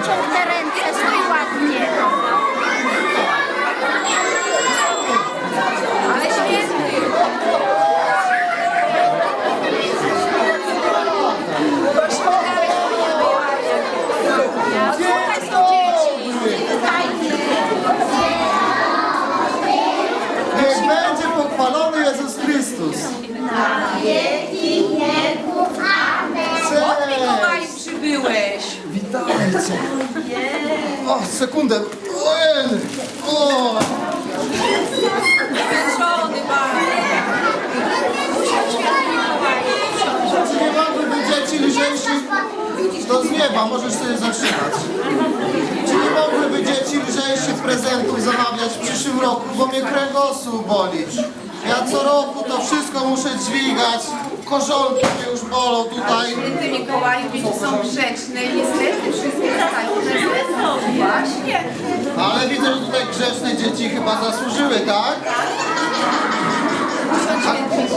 wycięte ręce, stoi ładnie. Ale świetny. Odsłuchaj tajemnicą. O, sekundę. Ojej. O. Pieczony Czy nie mogłyby dzieci lżejszych do z nieba? Możesz sobie zatrzymać. Czy nie mogłyby dzieci lżejszych prezentów zamawiać w przyszłym roku, bo mnie kręgosłup boli. Ja co roku to wszystko muszę dźwigać. Korzonki mnie już bolą tutaj. Święty Mikołaju, dzieci są grzeczne niestety wszystkie dostają prezenty. Właśnie. Ale widzę, że tutaj grzeczne dzieci chyba zasłużyły, tak? A,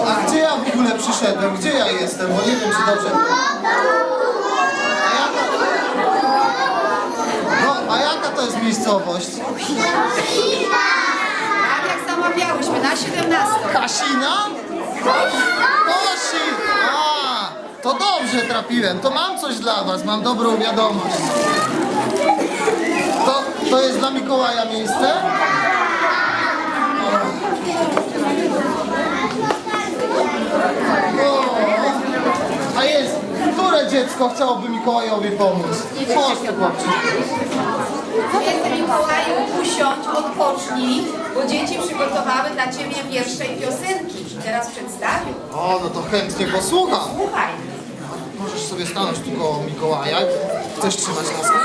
a gdzie ja w ogóle przyszedłem? Gdzie ja jestem? Bo nie wiem, czy dobrze... A jaka... No, a jaka to jest miejscowość? Tak jak zamawiałyśmy na 17. Kasina? To dobrze trafiłem. To mam coś dla was, mam dobrą wiadomość. To, to jest dla Mikołaja miejsce? O, a jest, które dziecko chciałoby Mikołajowi pomóc? Chodź tu, chłopcze. Święty Mikołaju, usiądź, odpocznij, bo dzieci przygotowały dla Ciebie wiersze i piosenki. Teraz przedstawię. O, no to chętnie posłucham. Słuchaj. Sobie stanąć tu koło Mikołaja. Chcesz trzymać laskę?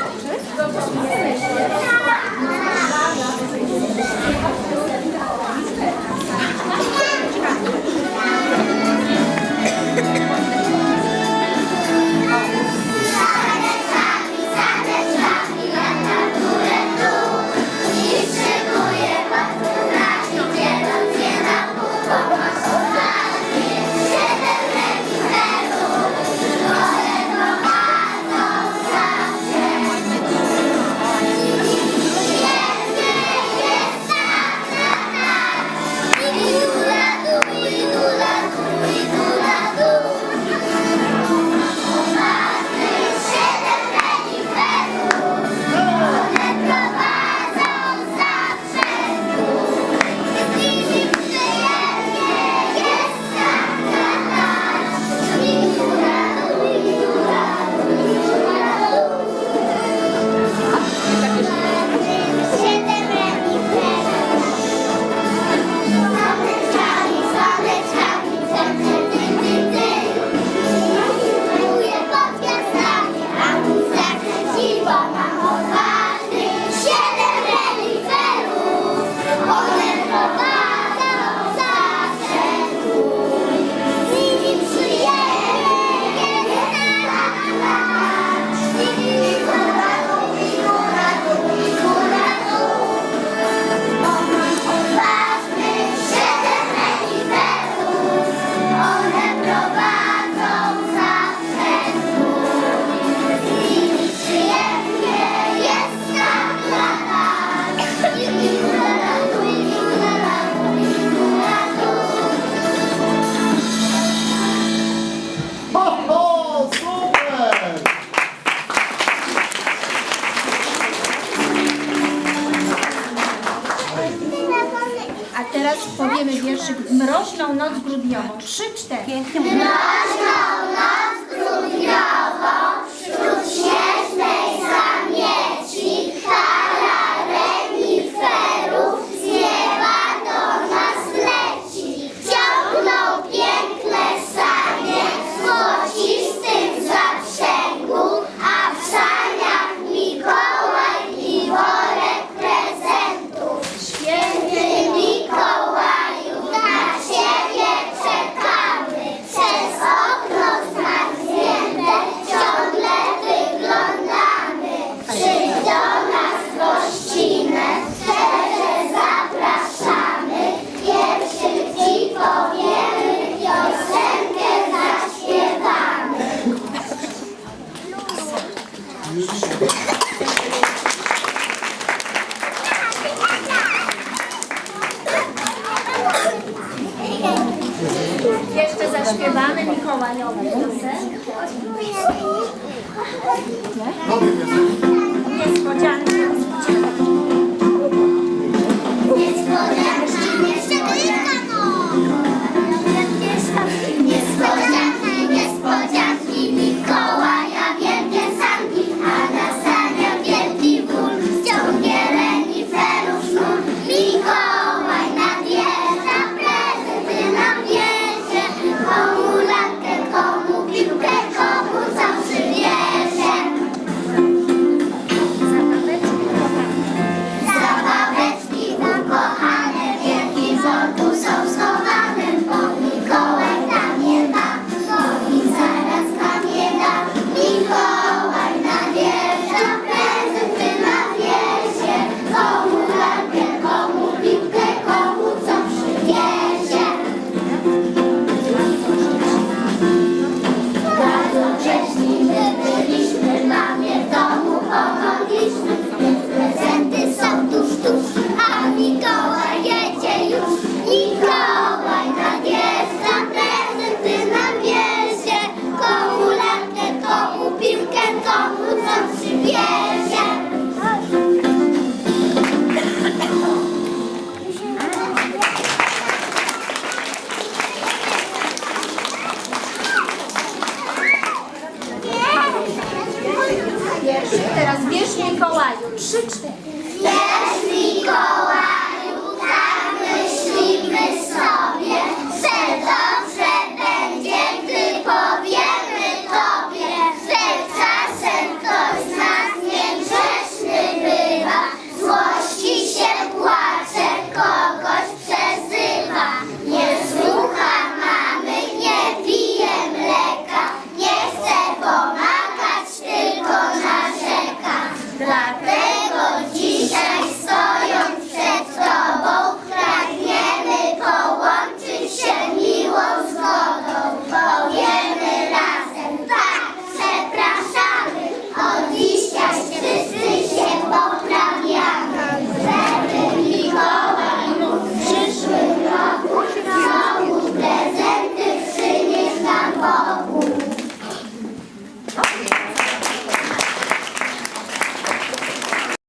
Teraz powiemy wierszyk mroźną noc grudniową. Trzy, cztery. Mroźną noc zaśpiewamy. Niespodzianki. Niespodzianki, wierszy. Teraz wiersz Mikołaju. Trzy, cztery. Wiersz Mikołaju.